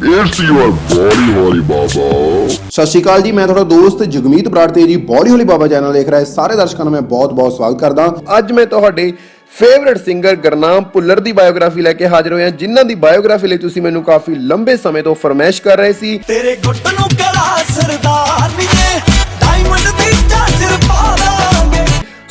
It's your body, holy baba. ਸਤਿ ਸ਼੍ਰੀ ਅਕਾਲ ਜੀ ਮੈਂ ਤੁਹਾਡਾ ਦੋਸਤ ਜਗਮੀਤ ਬਰਾੜ ਤੇ ਜੀ ਬੋਡੀ ਹੋਲੀ ਬਾਬਾ ਚੈਨਲ ਦੇਖ ਰਹੇ ਸਾਰੇ ਦਰਸ਼ਕਾਂ ਦਾ ਮੈਂ ਬਹੁਤ-ਬਹੁਤ ਸਵਾਗਤ ਕਰਦਾ। ਅੱਜ ਮੈਂ ਤੁਹਾਡੇ ਫੇਵਰਿਟ ਸਿੰਗਰ ਗਰਨਾਮ ਭੁੱਲਰ ਦੀ ਬਾਇਓਗ੍ਰਾਫੀ ਲੈ ਕੇ ਹਾਜ਼ਰ ਹੋਇਆ ਜਿਨ੍ਹਾਂ ਦੀ ਬਾਇਓਗ੍ਰਾਫੀ ਲਈ ਤੁਸੀਂ ਮੈਨੂੰ ਕਾਫੀ ਲੰਬੇ ਸਮੇਂ ਤੋਂ ਫਰਮਾਇਸ਼ ਕਰ ਰਹੇ ਸੀ। ਤੇਰੇ ਗੁੱਟ ਨੂੰ ਕਲਾ ਸਰਦਾਰ ਨੀਏ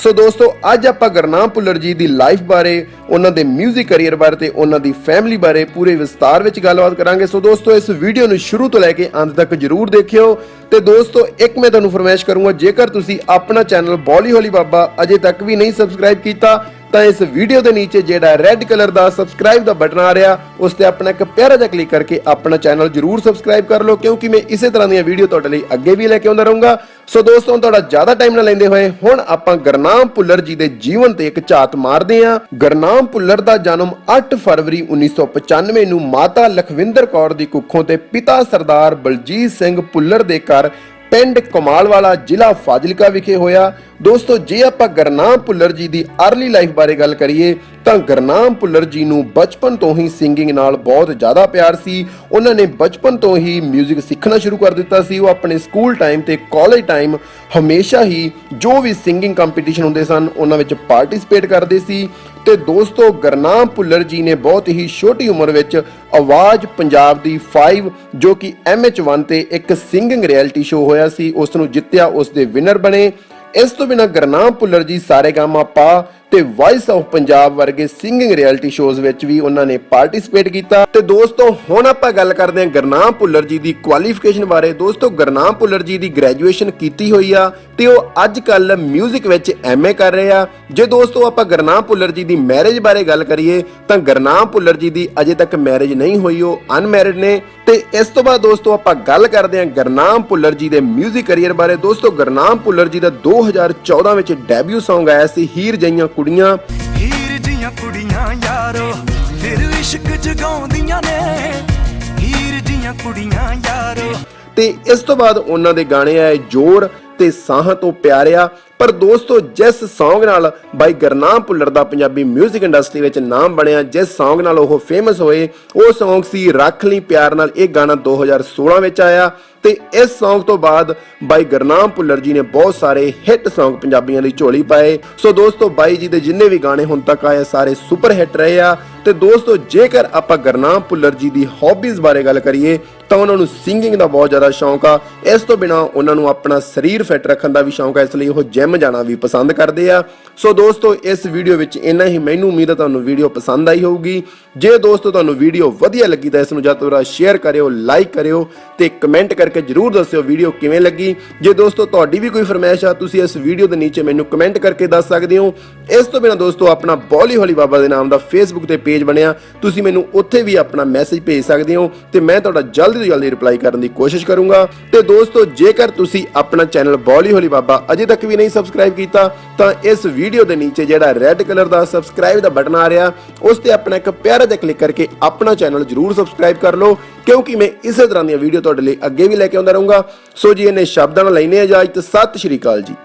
ਸੋ ਦੋਸਤੋ, ਅੱਜ ਆਪਾਂ ਗਰਨਾਮ ਭੁੱਲਰ ਜੀ ਦੀ ਲਾਈਫ ਬਾਰੇ, ਉਹਨਾਂ ਦੇ 뮤직 ਕੈਰੀਅਰ ਬਾਰੇ ਤੇ ਉਹਨਾਂ ਦੀ ਫੈਮਿਲੀ ਬਾਰੇ ਪੂਰੇ ਵਿਸਤਾਰ ਵਿੱਚ ਗੱਲਬਾਤ ਕਰਾਂਗੇ। ਸੋ ਦੋਸਤੋ, ਇਸ ਵੀਡੀਓ ਨੂੰ ਸ਼ੁਰੂ ਤੋਂ ਲੈ ਕੇ ਅੰਤ ਤੱਕ ਜਰੂਰ ਦੇਖਿਓ। ਤੇ ਦੋਸਤੋ, ਇੱਕ ਮੈਂ ਤੁਹਾਨੂੰ ਫਰਮਾਇਸ਼ ਕਰੂੰਗਾ, ਜੇਕਰ ਤੁਸੀਂ ਆਪਣਾ ਚੈਨਲ ਬੋਲੀ ਹੋਲੀ ਬਾਬਾ ਅਜੇ ਤੱਕ ਵੀ ਨਹੀਂ ਸਬਸਕ੍ਰਾਈਬ ਕੀਤਾ ਤਾਂ ਇਸ ਵੀਡੀਓ ਦੇ ਨੀਚੇ ਜਿਹੜਾ ਰੈੱਡ ਕਲਰ ਦਾ ਸਬਸਕ੍ਰਾਈਬ ਦਾ ਬਟਨ ਆ ਰਿਹਾ, ਉਸ ਤੇ ਆਪਣਾ ਇੱਕ ਪਿਆਰਾ ਜਿਹਾ ਕਲਿੱਕ ਕਰਕੇ ਆਪਣਾ ਚੈਨਲ ਜਰੂਰ ਸਬਸਕ੍ਰਾਈਬ ਕਰ ਲਓ, ਕਿਉਂਕਿ ਮੈਂ ਇਸੇ ਤਰ੍ਹਾਂ ਦੀਆਂ ਵੀਡੀਓ ਤੁਹਾਡੇ ਲਈ ਅੱਗੇ ਵੀ ਲੈ ਕੇ ਆਉਂਦਾ ਰਹੂੰਗਾ। ਸੋ ਦੋਸਤੋ ਤੁਹਾਡਾ ਜ਼ਿਆਦਾ ਟਾਈਮ ਨਾ ਲੈਂਦੇ ਹੋਏ, ਹੁਣ ਆਪਾਂ ਗਰਨਾਮ ਭੁੱਲਰ ਜੀ ਦੇ ਜੀਵਨ ਤੇ ਇੱਕ ਝਾਤ ਮਾਰਦੇ ਹਾਂ। ਗਰਨਾਮ ਭੁੱਲਰ ਦਾ ਜਨਮ 8 ਫਰਵਰੀ 1995 ਨੂੰ ਮਾਤਾ ਲਖਵਿੰਦਰ ਕੌਰ ਦੀ ਕੁੱਖੋਂ ਤੇ ਪਿਤਾ ਸਰਦਾਰ ਬਲਜੀਤ ਸਿੰਘ ਭੁੱਲਰ ਦੇ ਘਰ ਪਿੰਡ ਕਮਾਲਵਾਲਾ ਜ਼ਿਲ੍ਹਾ ਫਾਜ਼ਿਲਕਾ ਵਿਖੇ ਹੋਇਆ। ਦੋਸਤੋ, ਜੇ ਆਪਾਂ ਗਰਨਾਮ ਭੁੱਲਰ ਜੀ ਦੀ ਅਰਲੀ ਲਾਈਫ ਬਾਰੇ ਗੱਲ ਕਰੀਏ ਤਾਂ ਗਰਨਾਮ ਭੁੱਲਰ ਜੀ ਨੂੰ ਬਚਪਨ ਤੋਂ ਹੀ ਸਿੰਗਿੰਗ ਨਾਲ ਬਹੁਤ ਜ਼ਿਆਦਾ ਪਿਆਰ ਸੀ। ਉਹਨਾਂ ਨੇ ਬਚਪਨ ਤੋਂ ਹੀ 뮤직 ਸਿੱਖਣਾ ਸ਼ੁਰੂ ਕਰ ਦਿੱਤਾ ਸੀ। ਉਹ ਆਪਣੇ ਸਕੂਲ ਟਾਈਮ ਤੇ ਕਾਲਜ ਟਾਈਮ ਹਮੇਸ਼ਾ ਹੀ ਜੋ ਵੀ ਸਿੰਗਿੰਗ ਕੰਪੀਟੀਸ਼ਨ ਹੁੰਦੇ ਸਨ, ਉਹਨਾਂ ਵਿੱਚ ਪਾਰਟਿਸਿਪੇਟ ਕਰਦੇ ਸੀ। ਤੇ ਦੋਸਤੋ, ਗਰਨਾਮ ਭੁੱਲਰ ਜੀ ਨੇ ਬਹੁਤ ਹੀ ਛੋਟੀ ਉਮਰ ਵਿੱਚ ਆਵਾਜ਼ ਪੰਜਾਬ ਦੀ 5 ਜੋ ਕਿ MH1 ਤੇ ਇੱਕ ਸਿੰਗਿੰਗ ਰਿਐਲਿਟੀ ਸ਼ੋਅ ਹੋਇਆ ਸੀ, ਉਸ ਨੂੰ ਜਿੱਤਿਆ, ਉਸ ਦੇ ਵਿਨਰ ਬਣੇ। ਇਸ ਤੋਂ ਬਿਨਾਂ ਗਰਨਾਮ ਭੁੱਲਰ ਜੀ ਸਾਰੇ ਸਾਰੇਗਾਮਾ ਪਾ ਤੇ ਵਾਇਸ ਆਫ ਪੰਜਾਬ ਵਰਗੇ ਸਿੰਗਿੰਗ ਰਿਐਲਿਟੀ ਸ਼ੋਜ਼ ਵਿੱਚ ਵੀ ਉਹਨਾਂ ਨੇ ਪਾਰਟਿਸਿਪੇਟ ਕੀਤਾ ਤੇ ਦੋਸਤੋ ਹੁਣ ਆਪਾਂ ਗੱਲ ਕਰਦੇ ਹਾਂ ਗਰਨਾਮ ਭੁੱਲਰ ਜੀ ਦੀ ਕੁਆਲੀਫਿਕੇਸ਼ਨ ਬਾਰੇ ਦੋਸਤੋ ਗਰਨਾਮ ਭੁੱਲਰ ਜੀ ਦੀ ਗ੍ਰੈਜੂਏਸ਼ਨ ਕੀਤੀ ਹੋਈ ਆ ਤੇ ਉਹ ਅੱਜ ਕੱਲ 뮤직 ਵਿੱਚ ਐਮਏ ਕਰ ਰਹੇ ਆ ਜੇ ਦੋਸਤੋ ਆਪਾਂ ਗਰਨਾਮ ਭੁੱਲਰ ਜੀ ਦੀ ਮੈਰਿਜ ਬਾਰੇ ਗੱਲ ਕਰੀਏ ਤਾਂ ਗਰਨਾਮ ਭੁੱਲਰ ਜੀ ਦੀ ਅਜੇ ਤੱਕ ਮੈਰਿਜ ਨਹੀਂ ਹੋਈ ਉਹ ਅਨਮੈਰਿਡ ਨੇ ਤੇ ਇਸ ਤੋਂ ਬਾਅਦ ਦੋਸਤੋ ਆਪਾਂ ਗੱਲ ਕਰਦੇ ਹਾਂ ਗਰਨਾਮ ਭੁੱਲਰ ਜੀ ਦੇ 뮤직 ਕੈਰੀਅਰ ਬਾਰੇ ਦੋਸਤੋ ਗਰਨਾਮ ਭੁੱਲਰ ਜੀ ਦਾ 2014 ਵਿੱਚ ਡੈਬਿਊ Song ਆਇਆ ਸੀ ਹੀਰ ਜਈਆਂ ਕੁੜੀਆਂ। ਹੀਰ ਜੀਆਂ ਕੁੜੀਆਂ ਯਾਰੋ ਫਿਰ ਇਸ਼ਕ ਜਗਾਉਂਦੀਆਂ ਨੇ। ਹੀਰ ਜੀਆਂ ਕੁੜੀਆਂ ਯਾਰੋ। ਤੇ ਇਸ ਤੋਂ ਬਾਅਦ ਉਹਨਾਂ ਦੇ ਗਾਣੇ ਆਏ ਜੋੜ। ਤੇ ਸਾਹਾਂ ਤੋਂ ਪਿਆਰਿਆ, ਪਰ ਦੋਸਤੋ ਜਿਸ Song ਨਾਲ ਬਾਈ ਗਰਨਾਮ ਭੁੱਲਰ ਦਾ ਪੰਜਾਬੀ 뮤직 ਇੰਡਸਟਰੀ ਵਿੱਚ ਨਾਮ ਬਣਿਆ, ਜਿਸ Song ਨਾਲ ਉਹ ਫੇਮਸ ਹੋਏ। ਉਹ Song ਸੀ ਰੱਖ ਲਈ ਪਿਆਰ ਨਾਲ, ਇਹ ਗਾਣਾ 2016 ਵਿੱਚ ਆਇਆ। ਤੇ ਇਸ Song ਤੋਂ ਬਾਅਦ ਬਾਈ ਗਰਨਾਮ ਭੁੱਲਰ ਜੀ ਨੇ ਬਹੁਤ ਸਾਰੇ ਹਿੱਟ Song ਪੰਜਾਬੀਆਂ ਲਈ ਝੋਲੀ ਪਾਏ। ਸੋ ਦੋਸਤੋ ਬਾਈ ਜੀ ਦੇ ਜਿੰਨੇ ਵੀ ਗਾਣੇ ਹੁਣ ਤੱਕ ਆਏ, ਸਾਰੇ ਸੁਪਰ ਹਿੱਟ ਰਹੇ ਆ। ਤੇ ਦੋਸਤੋ ਜੇਕਰ ਆਪਾਂ ਗਰਨਾਮ ਭੁੱਲਰ ਜੀ ਦੀ ਹੌਬੀਜ਼ ਬਾਰੇ ਗੱਲ ਕਰੀਏ ਤਾਂ ਉਹਨਾਂ ਨੂੰ ਸਿੰਗਿੰਗ ਦਾ ਬਹੁਤ ਜ਼ਿਆਦਾ ਸ਼ੌਂਕ ਆ। ਇਸ ਤੋਂ ਬਿਨਾ ਉਹਨਾਂ ਨੂੰ ਆਪਣਾ ਸਰੀਰ ਫਿੱਟ ਰੱਖਣ ਦਾ ਵੀ ਸ਼ੌਂਕ ਆ, ਇਸ ਲਈ ਉਹ ਜਿਮ ਜਾਣਾ ਵੀ ਪਸੰਦ ਕਰਦੇ ਆ। ਸੋ ਦੋਸਤੋ, ਇਸ ਵੀਡੀਓ ਵਿੱਚ ਇੰਨਾ ਹੀ। ਮੈਨੂੰ ਉਮੀਦ ਹੈ ਤੁਹਾਨੂੰ ਵੀਡੀਓ ਪਸੰਦ ਆਈ ਹੋਊਗੀ। ਜੇ ਦੋਸਤੋ, ਤੁਹਾਨੂੰ ਵੀਡੀਓ ਵਧੀਆ ਲੱਗੀ ਤਾਂ ਇਸ ਨੂੰ ਜਦ ਤੋਂ ਸ਼ੇਅਰ ਕਰਿਓ ਲਾਈਕ ਕਰਿਓ ਤੇ ਕਮੈਂਟ ਕਰਕੇ ਜਰੂਰ ਦੱਸਿਓ ਵੀਡੀਓ ਕਿਵੇਂ ਲੱਗੀ। ਜੇ ਦੋਸਤੋ, ਤੁਹਾਡੀ ਵੀ ਕੋਈ ਫਰਮਾਇਸ਼ ਆ, ਤੁਸੀਂ ਇਸ ਵੀਡੀਓ ਦੇ ਨੀਚੇ ਮੈਨੂੰ ਕਮੈਂਟ ਕਰਕੇ ਦੱਸ ਸਕਦੇ ਹੋ। ਇਸ ਤੋਂ ਬਿਨਾ ਦੋਸਤੋ, ਆਪਣਾ ਬੋਲੀ ਹੋਲੀ ਬਾਬਾ ਦੇ ਨਾਮ ਦਾ ਫੇਸਬੁੱਕ ਤੇ ਪੇਜ ਬਣਿਆ। ਤੁਸੀਂ ਮੈਨੂੰ ਉੱਥੇ ਵੀ ਆਪਣਾ ਮੈਸੇਜ ਭੇਜ ਸਕਦੇ ਹੋ ਤੇ ਮੈਂ ਤੁਹਾਡਾ ਜਲਦ ਤੋਂ ਜਲਦੀ ਰਿਪਲਾਈ ਕਰਨ ਦੀ ਕੋਸ਼ਿਸ਼ ਕਰੂੰਗਾ। ਤੇ ਦੋਸਤੋ, ਜੇਕਰ ਤੁਸੀਂ ਆਪਣਾ ਚੈਨਲ ਬੋਲੀ ਹੋਲੀ ਬਾਬਾ ਅਜੇ ਤੱਕ ਵੀ ਨਹੀਂ ਸਬਸਕ੍ਰਾਈਬ ਕੀਤਾ, ਤਾਂ ਇਸ ਵੀਡੀਓ ਦੇ ਨੀਚੇ ਜਿਹੜਾ ਰੈੱਡ ਕਲਰ ਦਾ ਸਬਸਕ੍ਰਾਈਬ ਦਾ ਬਟਨ ਆ ਰਿਹਾ, ਉਸ ਤੇ ਆਪਣਾ ਇੱਕ ਪਿਆਰਾ ਜਿਹਾ ਕਲਿੱਕ ਕਰਕੇ ਆਪਣਾ ਚੈਨਲ ਜਰੂਰ ਸਬਸਕ੍ਰਾਈਬ ਕਰ ਲਓ, ਕਿਉਂਕਿ ਮੈਂ ਇਸੇ ਤਰ੍ਹਾਂ ਦੀਆਂ ਵੀਡੀਓ ਤੁਹਾਡੇ ਲਈ ਅੱਗੇ ਵੀ ਲੈ ਕੇ ਆਉਂਦਾ ਰਹੂੰਗਾ। ਸੋ ਜੀ, ਇਹਨੇ ਸ਼ਬਦਾਂ ਨਾਲ ਲੈਨੇ ਇਜਾਜ਼ਤ। ਸਤਿ ਸ਼੍ਰੀ ਅਕਾਲ ਜੀ।